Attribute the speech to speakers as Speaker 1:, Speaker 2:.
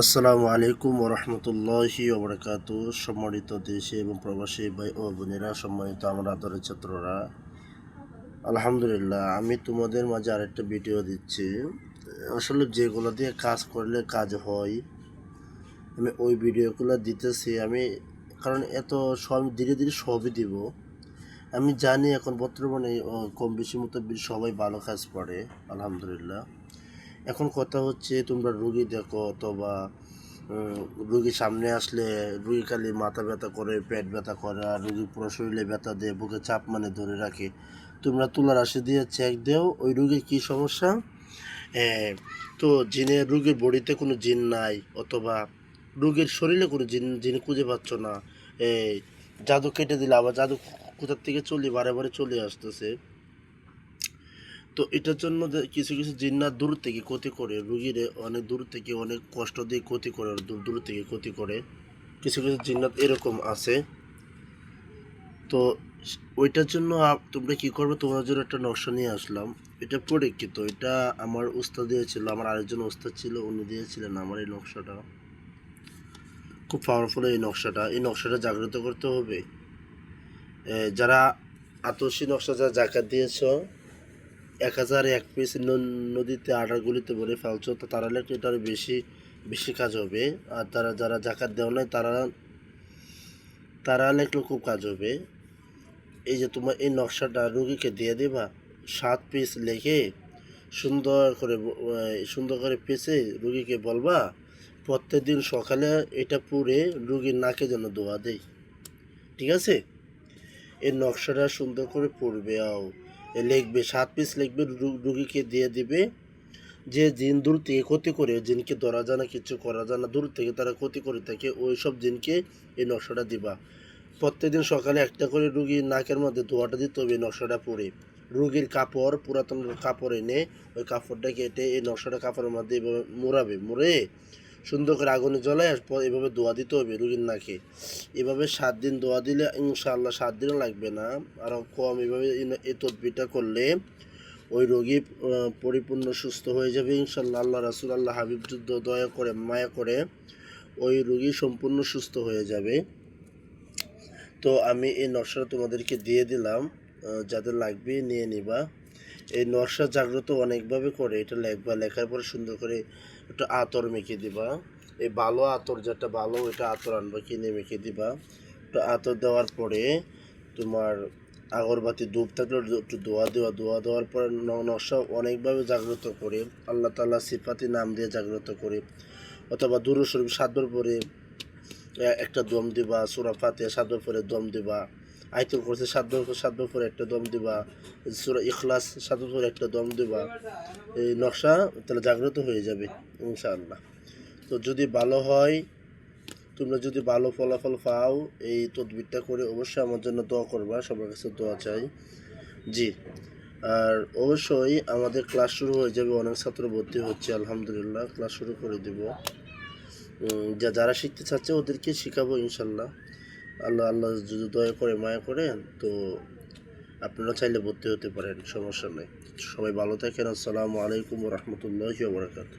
Speaker 1: আসসালামু আলাইকুম ওরহমতুল্লাহি ওবরাকাতু। সম্মানিত দেশে এবং প্রবাসী ভাই ও বোনেরা, সম্মানিত আমার আদরের ছাত্ররা, আলহামদুলিল্লাহ আমি তোমাদের মাঝে আরেকটা ভিডিও দিচ্ছি। আসলে যেগুলো দিয়ে কাজ করলে কাজ হয়, আমি ওই ভিডিওগুলো দিতেছি। আমি, কারণ এত সব, ধীরে ধীরে সবই দিব। আমি জানি এখন বর্তমানে কম বেশি মতো সবাই ভালো কাজ করে, আলহামদুলিল্লাহ। এখন কথা হচ্ছে তোমরা রুগী দেখো অথবা রুগী সামনে আসলে রুগী খালি মাথা ব্যথা করে, পেট ব্যথা করে আর রুগী পুরো শরীরে ব্যথা দেয়, বুকে চাপ মানে ধরে রাখে। তোমরা তুলার রাশি দিয়ে চেক দেও, ওই রুগীর কী সমস্যা? তো জিনের রুগীর বডিতে কোনো জিন নাই অথবা রুগীর শরীরে কোনো জিন জিন খুঁজে পাচ্ছ না। এই, জাদু কেটে দিলে আবার জাদু কোথার থেকে চলে, বারে বারে চলে আসতেছে। তো এটার জন্য কিছু কিছু জিন্নাত দূর থেকে ক্ষতি করে, রুগীরে অনেক দূর থেকে অনেক কষ্ট দিয়ে ক্ষতি করে দূর দূর থেকে ক্ষতি করে। কিছু কিছু জিন্নাত এরকম আছে। তো ওইটার জন্য তোমরা কি করবে? তোমার জন্য একটা নকশা নিয়ে আসলাম। এটা পরীক্ষিত। এটা আমার উস্তাদ দিয়েছিল, আমার আরেকজন উস্তাদ ছিল, উনি দিয়েছিলেন আমার এই নকশাটা। খুব পাওয়ারফুল এই নকশাটা। এই নকশাটা জাগ্রত করতে হবে। যারা আতসী নকশা যারা জাকাত দিয়েছ এক হাজার এক পিস নদীতে আটার গুলিতে ভরে ফেলছো, তো তারা লাগলে এটার বেশি বেশি কাজ হবে? আর তারা যারা জাকাত দেওয়া নাই, তারা তারা লেখলে খুব কাজ হবে? এই যে তোমার এই নকশাটা রুগীকে দিয়ে দিবা, সাত পিস লেখে সুন্দর করে সুন্দর করে পেঁচে রুগীকে বলবা প্রত্যেক দিন সকালে এটা পুড়ে রুগীর নাকে যেন দোয়া দেয় ঠিক আছে? এই নকশাটা সুন্দর করে পড়বে, আও। লিখবে, সাত পিস লিখবে রুগীকে দিয়ে দিবে। যে জিন দূর থেকে ক্ষতি করে, জিনকে ধরা যায় না, কিছু করা যায় না, দূর থেকে তারা ক্ষতি করে থাকে ওই সব জিনকে এই নকশাটা দিবা। প্রত্যেকদিন সকালে একটা করে রুগীর নাকের মধ্যে ধোয়াটা দিতে হবে নকশাটা পরে। রুগীর কাপড়, পুরাতন কাপড় এনে ওই কাপড়টা কেটে এই নকশাটা কাপড়ের মধ্যে মুড়াবে, মুড়ে সুন্দর করে আগুনে জ্বলায় আর এভাবে দোয়া দিতে হবে রুগীর নাকে। এভাবে সাত দিন দোয়া দিলে ইনশাআল্লাহ সাত দিনও লাগবে না। আরও কম এভাবে এই তদবিরটা করলে ওই রোগী পরিপূর্ণ সুস্থ হয়ে যাবে ইনশাল্লাহ আল্লাহ রাসুল, আল্লাহ হাবিব যুদ্ধ দয়া করে, মায়া করে ওই রোগী সম্পূর্ণ সুস্থ হয়ে যাবে। তো আমি এই নকশাটা তোমাদেরকে দিয়ে দিলাম। যাদের লাগবে নিয়ে নিবা। এই নকশা জাগ্রত অনেকভাবে করে, এটা লেখবা, লেখার পরে সুন্দর করে একটু আতর মেখে দিবা। এই ভালো আতর, যেটা ভালো, ওইটা আতর আনবা, কিনে মেখে দিবা। একটু আতর দেওয়ার পরে তোমার আগরবাতি ডুব থাকলে একটু দোয়া দেওয়া দোয়া দেওয়ার পরে নকশা অনেকভাবে জাগ্রত করে, আল্লাহ তাল্লাহ সিফাতি নাম দিয়ে জাগ্রত করে। অথবা দুরু শরীফ সাদর পরে একটা দম দিবা, সুরা ফাতিয়া সাদর পরে দম দিবা। আইতুল করছে সাদর সাদর পরে একটা দম দিবা। সুরা ইখলাস সাদর পরে একটা দম দিবা। এই নকশা তাহলে জাগ্রত হয়ে যাবে, ইনশাআল্লাহ। তো যদি ভালো হয়, তোমরা যদি ভালো ফলাফল পাও, এই তদবিরটা করে অবশ্যই আমার জন্য দোয়া করবা, সবার কাছে দোয়া চাই। জি, আর অবশ্যই আমাদের ক্লাস শুরু হয়ে যাবে, অনেক ছাত্র ভর্তি হচ্ছে, আলহামদুলিল্লাহ, ক্লাস শুরু করে দিব। যা যারা শিখতে চাচ্ছে ওদেরকে শেখাবো ইনশাল্লাহ আল্লাহ আল্লাহ যদি দয়া করে, মায়া করেন, তো আপনারা চাইলে ভর্তি হতে পারেন, সমস্যা নেই। সবাই ভালো থাকেন, আসসালামু আলাইকুম রহমতুল্লাহ বরকাত